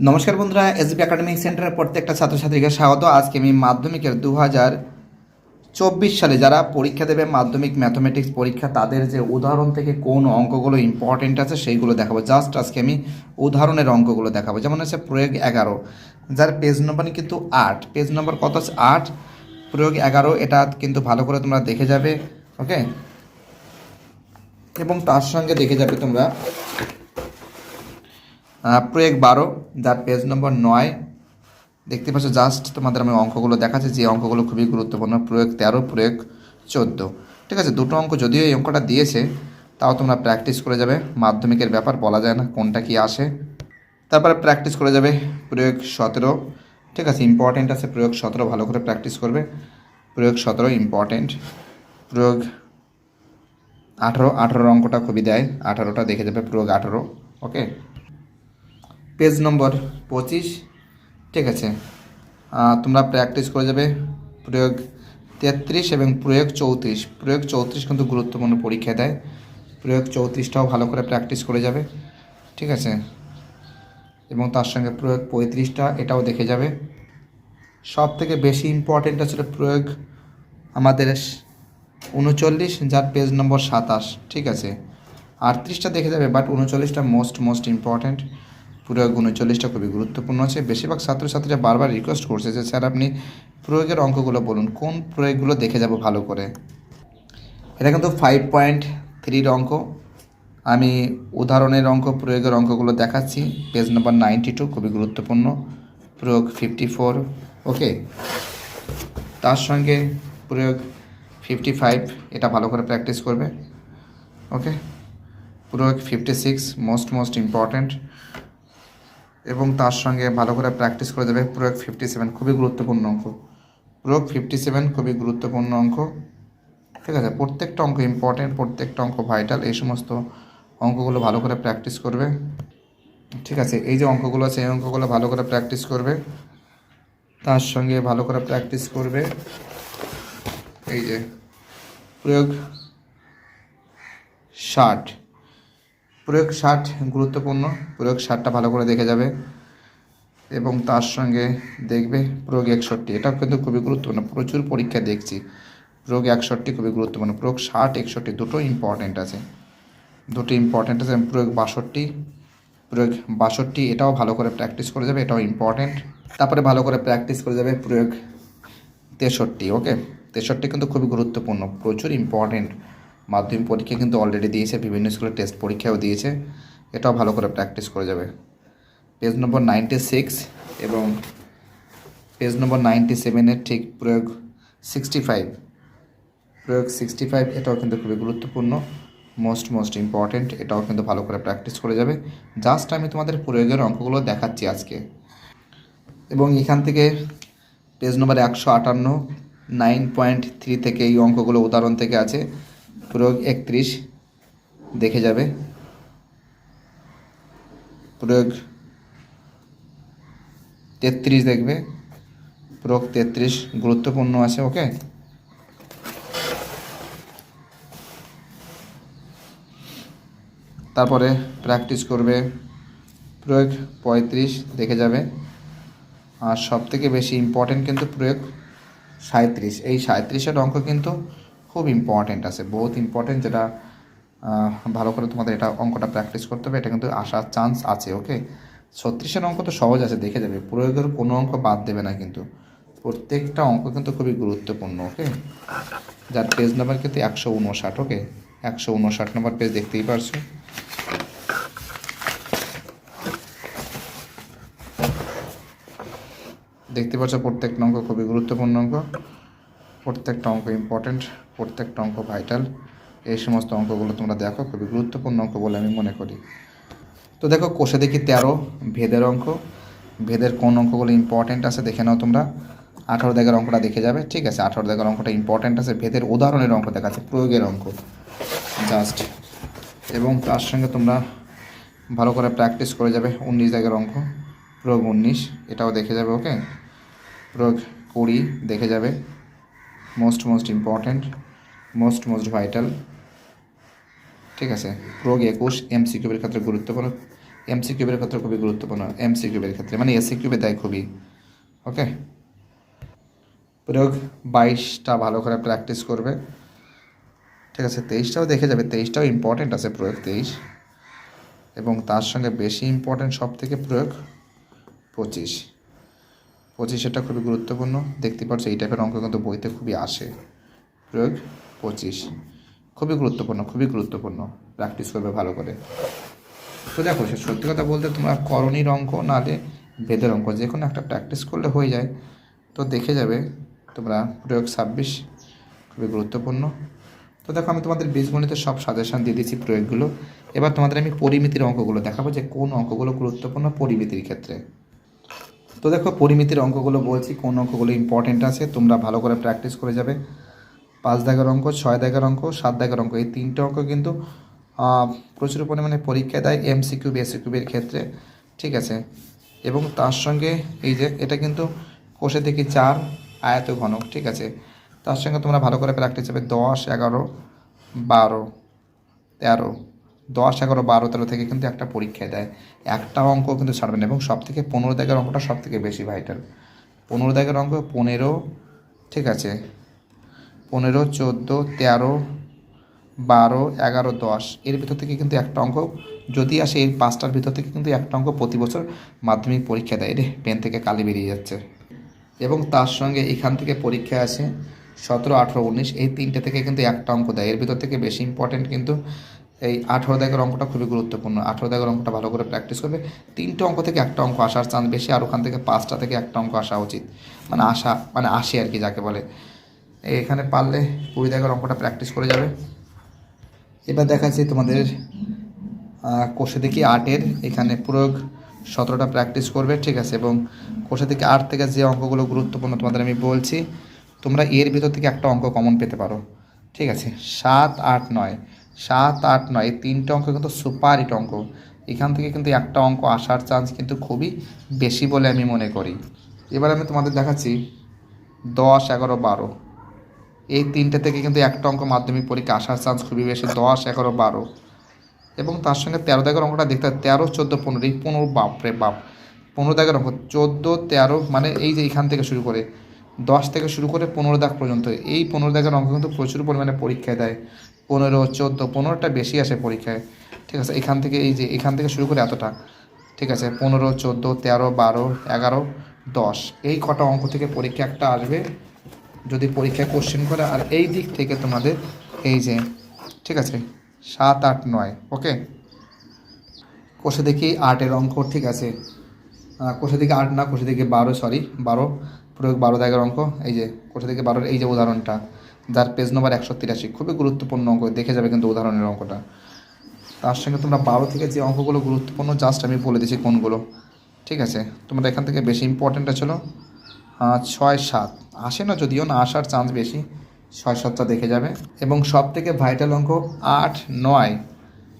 নমস্কার বন্ধুরা SB academic সেন্টারের প্রত্যেকটা ছাত্রছাত্রীকে স্বাগত। আজকে আমি মাধ্যমিকের দু হাজার চব্বিশ সালে যারা পরীক্ষা দেবে মাধ্যমিক ম্যাথমেটিক্স পরীক্ষা, তাদের যে উদাহরণ থেকে কোন অঙ্কগুলো ইম্পর্টেন্ট আছে সেইগুলো দেখাবো। জাস্ট আজকে আমি উদাহরণের অঙ্কগুলো দেখাবো। যেমন হচ্ছে প্রয়োগ এগারো। যার পেজ নম্বর কিন্তু আট। পেজ নম্বর কত আছে? আট। প্রয়োগ এগারো, এটা কিন্তু ভালো করে তোমরা দেখে যাবে ওকে এবং তার সঙ্গে দেখে যাবে তোমরা প্রয়োগ বারো যার পেজ নম্বর নয়। দেখতে পাচ্ছ জাস্ট তোমাদের আমি অঙ্কগুলো দেখাচ্ছি, যে অঙ্কগুলো খুবই গুরুত্বপূর্ণ। প্রয়োগ তেরো, প্রয়োগ চোদ্দ। ঠিক আছে, দুটো অঙ্ক যদিও এই অঙ্কটা দিয়েছে, তাও তোমরা প্র্যাকটিস করে যাবে। মাধ্যমিকের ব্যাপার বলা যায় না কোনটা কি আসে। তারপরে প্র্যাকটিস করে যাবে, প্রয়োগ সতেরো। ঠিক আছে ইম্পর্টেন্ট আছে, প্রয়োগ সতেরো, ভালো করে প্র্যাকটিস করবে। প্রয়োগ সতেরো ইম্পর্টেন্ট প্রয়োগ আঠারো, আঠারোর অঙ্কটা খুবই দেয়, আঠারোটা দেখে যাবে, প্রয়োগ আঠারো ওকে পেজ নম্বর পঁচিশ। ঠিক আছে। তোমরা প্র্যাকটিস করে যাবে। প্রয়োগ তেত্রিশ এবং প্রয়োগ চৌত্রিশ। প্রয়োগ চৌত্রিশ কিন্তু গুরুত্বপূর্ণ পরীক্ষা দেয়। প্রয়োগ চৌত্রিশটাও ভালো করে প্র্যাকটিস করে যাবে। ঠিক আছে? এবং তার সঙ্গে প্রয়োগ পঁয়ত্রিশটা, এটাও দেখে যাবে। সব থেকে বেশি ইম্পর্টেন্ট আছে প্রয়োগ আমাদের উনচল্লিশ, যার পেজ নম্বর সাতাশ। ঠিক আছে? আটত্রিশটা দেখে যাবে বাট উনচল্লিশটা মোস্ট মোস্ট ইম্পর্ট্যান্ট প্রয়োগ উনচল্লিশটা খুবই গুরুত্বপূর্ণ আছে। বেশিরভাগ ছাত্রছাত্রীরা বারবার রিকোয়েস্ট করছে যে, স্যার, আপনি প্রয়োগের অঙ্কগুলো বলুন, কোন প্রয়োগগুলো দেখে যাব ভালো করে? এটা কিন্তু ফাইভ পয়েন্ট থ্রির অঙ্ক। আমি উদাহরণের অঙ্ক, প্রয়োগের অঙ্কগুলো দেখাচ্ছি। পেজ নাম্বার নাইনটি টু খুবই গুরুত্বপূর্ণ। প্রয়োগ ফিফটি ফোর ওকে তার সঙ্গে প্রয়োগ ফিফটি ফাইভ এটা ভালো করে প্র্যাকটিস করবে ওকে প্রয়োগ fifty six most most important এবং তার সঙ্গে ভালো করে প্র্যাকটিস করে দেবে প্রয়োগ ফিফটি সেভেন খুবই গুরুত্বপূর্ণ অঙ্ক। প্রয়োগ ফিফটি সেভেন খুবই গুরুত্বপূর্ণ অঙ্ক। ঠিক আছে, প্রত্যেকটা অঙ্ক ইম্পর্টেন্ট প্রত্যেকটা অঙ্ক ভাইটাল এই সমস্ত অঙ্কগুলো ভালো করে প্র্যাকটিস করবে। ঠিক আছে, এই যে অঙ্কগুলো আছে, এই অঙ্কগুলো ভালো করে প্র্যাকটিস করবে। তার সঙ্গে ভালো করে প্র্যাকটিস করবে। এই যে, প্রয়োগ ষাট। প্রয়োগ ষাট গুরুত্বপূর্ণ, প্রয়োগ ষাটটা ভালো করে দেখে যাবে এবং তার সঙ্গে দেখবে প্রয়োগ একষট্টি। এটাও কিন্তু খুবই গুরুত্বপূর্ণ, প্রচুর পরীক্ষা দেখছি। প্রয়োগ একষট্টি খুবই গুরুত্বপূর্ণ, প্রয়োগ ষাট একষট্টি, দুটো ইম্পর্টেন্ট আছে। দুটো ইম্পর্টেন্ট আছে, প্রয়োগ বাষট্টি প্রয়োগ বাষট্টি, এটাও ভালো করে প্র্যাকটিস করে যাবে, এটাও ইম্পর্টেন্ট তারপরে ভালো করে প্র্যাকটিস করে যাবে প্রয়োগ তেষট্টি ওকে তেষট্টি কিন্তু খুবই গুরুত্বপূর্ণ, প্রচুর ইম্পর্টেন্ট মাধ্যমিক পরীক্ষা কিন্তু অলরেডি দিয়েছে, বিভিন্ন স্কুলে টেস্ট পরীক্ষাও দিয়েছে। এটাও ভালো করে প্র্যাকটিস করে যাবে। পেজ নম্বর নাইনটি সিক্স এবং পেজ নম্বর নাইনটি সেভেনের ঠিক প্রয়োগ সিক্সটি ফাইভ প্রয়োগ সিক্সটি ফাইভ এটাও কিন্তু খুবই গুরুত্বপূর্ণ মোস্ট মোস্ট ইম্পর্ট্যান্ট এটাও কিন্তু ভালো করে প্র্যাকটিস করে যাবে। জাস্ট আমি তোমাদের প্রয়োগের অঙ্কগুলো দেখাচ্ছি আজকে। এবং এখান থেকে পেজ নম্বর একশো আটান্ন নাইন পয়েন্ট থ্রি থেকে এই অঙ্কগুলো উদাহরণ থেকে আছে। প্রয়োগ একত্রিশ, দেখে যাবে। প্রয়োগ তেত্রিশ দেখবে। প্রয়োগ তেত্রিশ গুরুত্বপূর্ণ আছে, ওকে? তারপরে প্র্যাকটিস করবে। প্রয়োগ পঁয়ত্রিশ, দেখে যাবে। আর সব থেকে বেশি ইম্পর্টেন্ট কিন্তু প্রয়োগ সাঁত্রিশ এই সাঁত্রিশের অঙ্ক কিন্তু খুব ইম্পর্টেন্ট আছে। বহুত ইম্পর্টেন্ট যেটা ভালো করে তোমাদের এটা অঙ্কটা প্র্যাকটিস করতে হবে, এটা কিন্তু আসার চান্স আছে ওকে ছত্রিশের অঙ্ক তো সহজ আছে, দেখে যাবে। প্রয়োগের কোনো অঙ্ক বাদ দেবে না কিন্তু। প্রত্যেকটা অঙ্ক কিন্তু খুবই গুরুত্বপূর্ণ ওকে যার পেজ নাম্বার কিন্তু একশো উনষাট ওকে একশো উনষাট নম্বর পেজ দেখতেই পারছ। দেখতে পাচ্ছ প্রত্যেকটা অঙ্ক খুবই গুরুত্বপূর্ণ অঙ্ক। প্রত্যেকটা অঙ্ক ইম্পর্টেন্ট প্রত্যেকটা অঙ্ক ভাইটাল এই সমস্ত অঙ্কগুলো তোমরা দেখো, খুবই গুরুত্বপূর্ণ অঙ্ক বলে আমি মনে করি। তো দেখো, কোষে দেখি তেরো, ভেদের অঙ্ক। ভেদের কোন অঙ্কগুলো ইম্পর্টেন্ট আছে দেখে নাও তোমরা। আঠারো দাগের অঙ্কটা দেখে যাবে, ঠিক আছে? আঠারো দাগের অঙ্কটা ইম্পর্টেন্ট আছে। ভেদের উদাহরণের অঙ্ক দেখাচ্ছে, প্রয়োগের অঙ্ক। জাস্ট এবং তার সঙ্গে তোমরা ভালো করে প্র্যাকটিস করে যাবে, উনিশ দাগের অঙ্ক। প্রয়োগ উনিশ, এটাও দেখে যাবে ওকে প্রয়োগ কুড়ি, দেখে যাবে। Most most important most most vital ঠিক আছে প্রয়োগ একুশ এমসিকিউবের ক্ষেত্রে গুরুত্বপূর্ণ এমসি কিউবের ক্ষেত্রে খুবই গুরুত্বপূর্ণ এমসি কিউবের ক্ষেত্রে মানে এসি কিউবে দেয় খুবই ওকে প্রয়োগ বাইশটা ভালো করে প্র্যাকটিস করবে, ঠিক আছে, তেইশটাও দেখে যাবে, তেইশটাও ইম্পর্টেন্ট আছে প্রয়োগ তেইশ, এবং তার সঙ্গে বেশি ইম্পর্টেন্ট সব থেকে প্রয়োগ পঁচিশ পঁচিশ এটা খুবই গুরুত্বপূর্ণ, দেখতে পাচ্ছ এই টাইপের অঙ্ক কিন্তু বইতে খুবই আসে প্রয়োগ পঁচিশ। খুবই গুরুত্বপূর্ণ খুবই গুরুত্বপূর্ণ। প্র্যাকটিস করবে ভালো করে। তো দেখো, সে সত্যি কথা বলতে তোমরা করণীর অঙ্ক, নাহলে বেদের অঙ্ক, যে কোনো একটা প্র্যাকটিস করলে হয়ে যায়। তো দেখে যাবে তোমরা প্রয়োগ ছাব্বিশ, খুবই গুরুত্বপূর্ণ। তো দেখো, আমি তোমাদের বীজগণিতের সব সাজেশান দিয়ে দিচ্ছি প্রয়োগগুলো। এবার তোমাদের আমি পরিমিতির অঙ্কগুলো দেখাবো যে কোন অঙ্কগুলো গুরুত্বপূর্ণ পরিমিতির ক্ষেত্রে। তো দেখো, পরিমিতির অঙ্কগুলো বলছি কোন অঙ্কগুলো ইম্পর্টেন্ট আছে, তোমরা ভালো করে প্র্যাকটিস করে যাবে। পাঁচ দাগের অঙ্ক, ছয় দাগের অঙ্ক, সাত দাগের অঙ্ক, এই তিনটে অঙ্ক কিন্তু প্রচুর পরিমাণে পরীক্ষা দেয় এমসিকিউ বেসিকিউবের ক্ষেত্রে, ঠিক আছে? এবং তার সঙ্গে এই যে, এটা কিন্তু কোষে থেকে চার আয়ত ঘনক ঠিক আছে? তার সঙ্গে তোমরা ভালো করে প্র্যাকটিস হবে দশ, এগারো, বারো, তেরো। দশ, এগারো, বারো, তেরো থেকে কিন্তু একটা পরীক্ষায় দেয়। একটা অঙ্ক কিন্তু ছাড়বে না, এবং সব থেকে পনেরো দাগের অঙ্কটা সব থেকে বেশি ভাইটাল পনেরো দাগের অঙ্ক পনেরো, ঠিক আছে? পনেরো, চোদ্দ, তেরো, বারো, এগারো, দশ। এর ভিতর থেকে কিন্তু একটা অঙ্ক যদি আসে, এই পাঁচটার ভিতর থেকে কিন্তু একটা অঙ্ক প্রতি বছর মাধ্যমিক পরীক্ষা দেয়। রে পেন থেকে কালি বেরিয়ে যাচ্ছে। এবং তার সঙ্গে এখান থেকে পরীক্ষা আছে সতেরো, আঠেরো, উনিশ। এই তিনটে থেকে কিন্তু একটা অঙ্ক দেয়। এর ভিতর থেকে বেশি ইম্পর্টেন্ট কিন্তু এই আঠেরো দাগের অঙ্কটা খুবই গুরুত্বপূর্ণ। আঠেরো দাগের অঙ্কটা ভালো করে প্র্যাকটিস করবে। তিনটে অঙ্ক থেকে একটা অঙ্ক আসার চান্স বেশি, আর ওখান থেকে পাঁচটা থেকে একটা অঙ্ক আসা উচিত। মানে আসা মানে আসে আর কি যাকে বলে। এখানে পারলে কুড়ি দেখার অঙ্কটা প্র্যাকটিস করে যাবে। এবার দেখাচ্ছি তোমাদের কোষে দেখি আটের এখানে প্রয়োগ সতেরোটা প্র্যাকটিস করবে, ঠিক আছে? এবং কোষে থেকে আট থেকে যে অঙ্কগুলো গুরুত্বপূর্ণ তোমাদের আমি বলছি, তোমরা এর ভিতর থেকে একটা অঙ্ক কমন পেতে পারো, ঠিক আছে? সাত, আট, নয়। সাত, আট, নয়, এই তিনটে অঙ্ক কিন্তু সুপার হিট অঙ্ক। এখান থেকে কিন্তু একটা অঙ্ক আসার চান্স কিন্তু খুবই বেশি বলে আমি মনে করি। এবার আমি তোমাদের দেখাচ্ছি দশ, এগারো, বারো। এই তিনটে থেকে কিন্তু একটা অঙ্ক মাধ্যমিক পরীক্ষা আসার চান্স খুবই বেশি, দশ, এগারো, বারো। এবং তার সঙ্গে তেরো দাগের অঙ্কটা দেখতে হয়, তেরো, চোদ্দ, পনেরো, এই পনেরো, বাপরে বাপ। পনেরো দাগের অঙ্ক, চোদ্দ, তেরো মানে এই যে এখান থেকে শুরু করে, দশ থেকে শুরু করে পনেরো দাগ পর্যন্ত, এই পনেরো দাগের অঙ্ক কিন্তু প্রচুর পরিমাণে পরীক্ষায় দেয়। পনেরো, চোদ্দ, পনেরোটা বেশি আসে পরীক্ষায়। ঠিক আছে, এখান থেকে এই যে, এখান থেকে শুরু করে এতটা। ঠিক আছে, পনেরো, চোদ্দ, তেরো, বারো, এগারো, দশ। এই কটা অঙ্ক থেকে পরীক্ষা একটা আসবে। যদি পরীক্ষায় কোশ্চেন করে, আর এই দিক থেকে তোমাদের এই যে, ঠিক আছে? সাত, আট, নয় ওকে কোষে দেখি আটের অঙ্ক ঠিক আছে। কোষে দিকে আট না, কোষে দিকে বারো সরি বারো। প্রয়োগ বারো দাগের অঙ্ক, এই যে, কোষে দিকে বারোর এই যে উদাহরণটা, যার পেজ নম্বর একশো তিরাশি। খুবই গুরুত্বপূর্ণ অঙ্ক, দেখে যাবে কিন্তু উদাহরণের অঙ্কটা। তার সঙ্গে তোমরা বারো থেকে যে অঙ্কগুলো গুরুত্বপূর্ণ জাস্ট আমি বলে দিচ্ছি কোনগুলো। ঠিক আছে? তোমরা এখান থেকে বেশি ইম্পর্টেন্ট ছিল ছয় সাত। আসে না যদিও না, আসার চান্স বেশি। ছয় সাতটা দেখে যাবে। এবং সব থেকে ভাইটাল অঙ্ক আট নয়।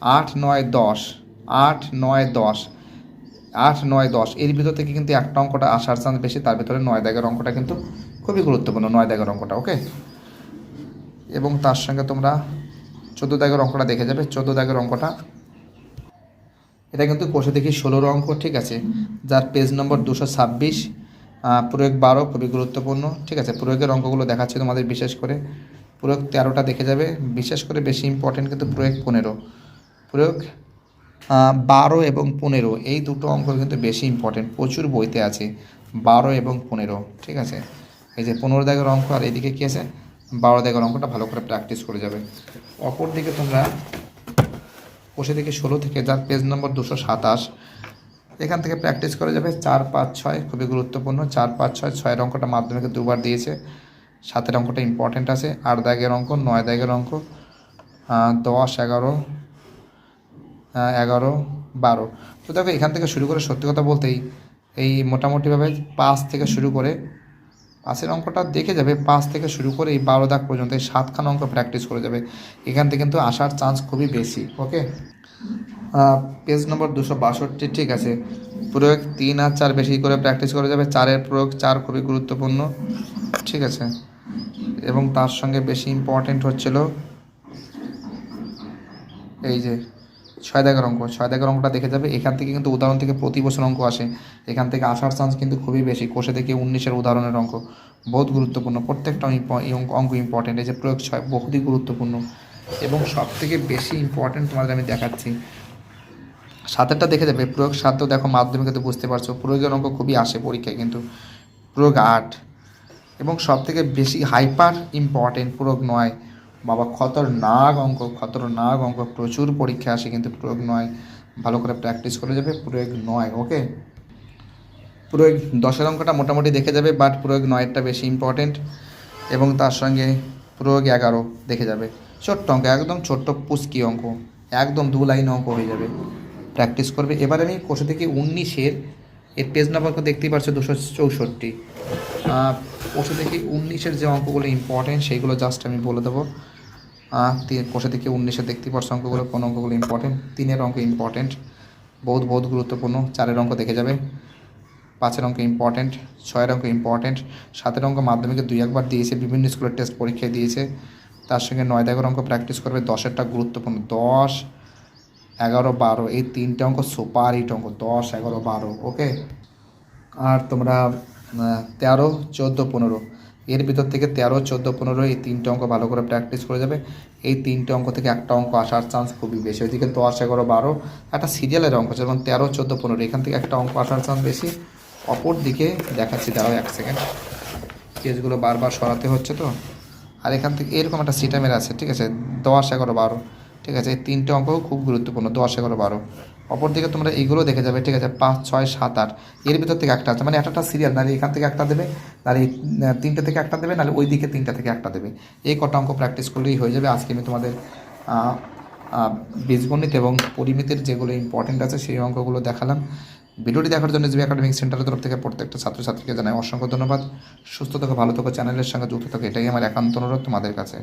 আট নয় দশ। আট নয় দশ। আট নয় দশ। এর ভিতর থেকে কিন্তু একটা অঙ্কটা আসার চান্স বেশি। তার ভিতরে নয় দাগের অঙ্কটা কিন্তু খুবই গুরুত্বপূর্ণ। নয় দাগের অঙ্কটা, ওকে? এবং তার সঙ্গে তোমরা চোদ্দ দাগের অঙ্কটা দেখে যাবে। চোদ্দ দাগের অঙ্কটা। এটা কিন্তু কোষে দেখি ষোলোর অঙ্ক, ঠিক আছে? যার পেজ নম্বর দুশো ছাব্বিশ। প্রয়োগ বারো খুবই গুরুত্বপূর্ণ। ঠিক আছে, প্রয়োগের অঙ্কগুলো দেখাচ্ছে তোমাদের বিশেষ করে। প্রয়োগ তেরোটা দেখে যাবে। বিশেষ করে বেশি ইম্পর্টেন্ট কিন্তু প্রয়োগ পনেরো। প্রয়োগ বারো এবং পনেরো, এই দুটো অঙ্ক কিন্তু বেশি ইম্পর্টেন্ট প্রচুর বইতে আছে, বারো এবং পনেরো। ঠিক আছে, এই যে পনেরো দাগের অঙ্ক আর এদিকে কী আছে? বারো দাগের অঙ্কটা ভালো করে প্র্যাকটিস করে যাবে। অপর দিকে তোমরা বসে থেকে ষোলো থেকে, যার পেজ নম্বর দুশো সাতাশ এখান থেকে প্র্যাকটিস করা যাবে চার পাঁচ ছয়, খুবই গুরুত্বপূর্ণ। চার পাঁচ ছয়, ছয়ের অঙ্কটা মাধ্যমিকে দুবার দিয়েছে। সাতের অঙ্কটা ইম্পর্টেন্ট আছে। আট দাগের অঙ্ক, নয় দাগের অঙ্ক দশ, এগারো এগারো, বারো। তো দেখো, এখান থেকে শুরু করে সত্যি কথা বলতেই এই মোটামুটিভাবে পাঁচ থেকে শুরু করে পাঁচের অঙ্কটা দেখে যাবে। পাঁচ থেকে শুরু করে এই বারো দাগ পর্যন্ত এই সাতখান অঙ্ক প্র্যাকটিস করে যাবে। এখান থেকে কিন্তু আসার চান্স খুবই বেশি ওকে পেজ নম্বর দুশো বাষট্টি, ঠিক আছে। প্রয়োগ তিন আর চার বেশি করে প্র্যাকটিস করা যাবে। চারের প্রয়োগ চার খুবই গুরুত্বপূর্ণ, ঠিক আছে। এবং তার সঙ্গে বেশি ইম্পর্টেন্ট হচ্ছিল এই যে ছয় অঙ্ক। ছয় অঙ্কটা দেখে যাবে। এখান থেকে কিন্তু উদাহরণ থেকে প্রতি বছর অঙ্ক আসে। এখান থেকে আসার চান্স কিন্তু খুবই বেশি। কোষে থেকে উনিশের উদাহরণের অঙ্ক। বহুত গুরুত্বপূর্ণ। প্রত্যেকটা অঙ্ক ইম্পর্টেন্ট এই যে প্রয়োগ ছয় বহুতই গুরুত্বপূর্ণ। এবং সব থেকে বেশি ইম্পর্টেন্ট তোমাদের আমি দেখাচ্ছি। সাতেরটা দেখে যাবে। প্রয়োগ সাতও দেখো মাধ্যমিকে তো বুঝতে পারছ। প্রয়োগের অঙ্ক খুবই আসে পরীক্ষায় কিন্তু। প্রয়োগ আট। এবং সব থেকে বেশি হাইপার ইম্পর্টেন্ট প্রয়োগ নয়। বাবা, খতরনাক অঙ্ক খতরনাক অঙ্ক। প্রচুর পরীক্ষা আসে কিন্তু প্রয়োগ নয়। ভালো করে প্র্যাকটিস করে যাবে, প্রয়োগ নয় ওকে প্রয়োগ দশের অঙ্কটা মোটামুটি দেখে যাবে বাট প্রয়োগ নয়টা বেশি ইম্পর্টেন্ট এবং তার সঙ্গে প্রয়োগ এগারো দেখে যাবে। ছোট্ট অঙ্ক, একদম ছোট্ট পুস্কি অঙ্ক। একদম দু লাইন অঙ্ক হয়ে যাবে। প্র্যাকটিস করবে। এবার আমি কোষে থেকে উনিশের, এর পেজ নাম্বার দেখতেই পাচ্ছ, দুশো চৌষট্টি। কোষে থেকে উনিশের যে অঙ্কগুলো ইম্পর্টেন্ট সেইগুলো জাস্ট আমি বলে দেবো। কোষে থেকে উনিশে দেখতেই পাচ্ছ অঙ্কগুলো, কোন অঙ্কগুলো ইম্পর্টেন্ট তিনের অঙ্ক ইম্পর্টেন্ট বহুত বহুত গুরুত্বপূর্ণ, চারের অঙ্ক দেখে যাবে। পাঁচের অঙ্ক ইম্পর্টেন্ট ছয়ের অঙ্ক ইম্পর্টেন্ট সাতের অঙ্ক মাধ্যমিকে দুই একবার দিয়েছে, বিভিন্ন স্কুলের টেস্ট পরীক্ষায় দিয়েছে। তার সঙ্গে নয় দাগের অঙ্ক প্র্যাকটিস করবে, দশেরটা গুরুত্বপূর্ণ, দশ। এগারো বারো, এই তিনটে অঙ্ক সুপার হিট অঙ্ক, দশ, এগারো, বারো, ওকে? আর তোমরা তেরো, চোদ্দ, পনেরো। এর ভিতর থেকে তেরো, চোদ্দ, পনেরো, এই তিনটে অঙ্ক ভালো করে প্র্যাকটিস করে যাবে। এই তিনটে অঙ্ক থেকে একটা অঙ্ক আসার চান্স খুবই বেশি। ওইদিকে দশ, এগারো, বারো, একটা সিরিয়ালের অঙ্ক, যেমন তেরো, চোদ্দ, পনেরো, এখান থেকে একটা অঙ্ক আসার চান্স বেশি। অপর দিকে দেখাচ্ছি, দাঁড়াও এক সেকেন্ড কেসগুলো বারবার সরাতে হচ্ছে তো। আর এখান থেকে এরকম একটা সিটামের আছে, ঠিক আছে? দশ, এগারো, বারো। ঠিক আছে, এই তিনটে অঙ্ক খুব গুরুত্বপূর্ণ, দশ, এগারো, বারো। অপর দিকে তোমরা এইগুলো দেখে যাবে, ঠিক আছে, পাঁচ, ছয়, সাত, আট। এর ভিতর থেকে একটা আছে মানে একটা সিরিয়াল নাহলে এখান থেকে একটা দেবে, নাহলে তিনটে থেকে একটা দেবে, নাহলে ওই দিকে তিনটা থেকে একটা দেবে। এই কটা অঙ্ক প্র্যাকটিস করলেই হয়ে যাবে। আজকে আমি তোমাদের বীজগণিত এবং পরিমিতির যেগুলো ইম্পর্টেন্ট আছে, সেই অঙ্কগুলো দেখালাম। ভিডিওটি দেখার জন্য জিবি একাডেমিক সেন্টারের তরফ থেকে প্রত্যেকটা ছাত্রছাত্রীকে জানাই অসংখ্য ধন্যবাদ। সুস্থ থাকো, ভালো থাকো চ্যানেলের সঙ্গে যুক্ত থাকো, এটাই আমার একান্ত অনুরোধ তোমাদের কাছে।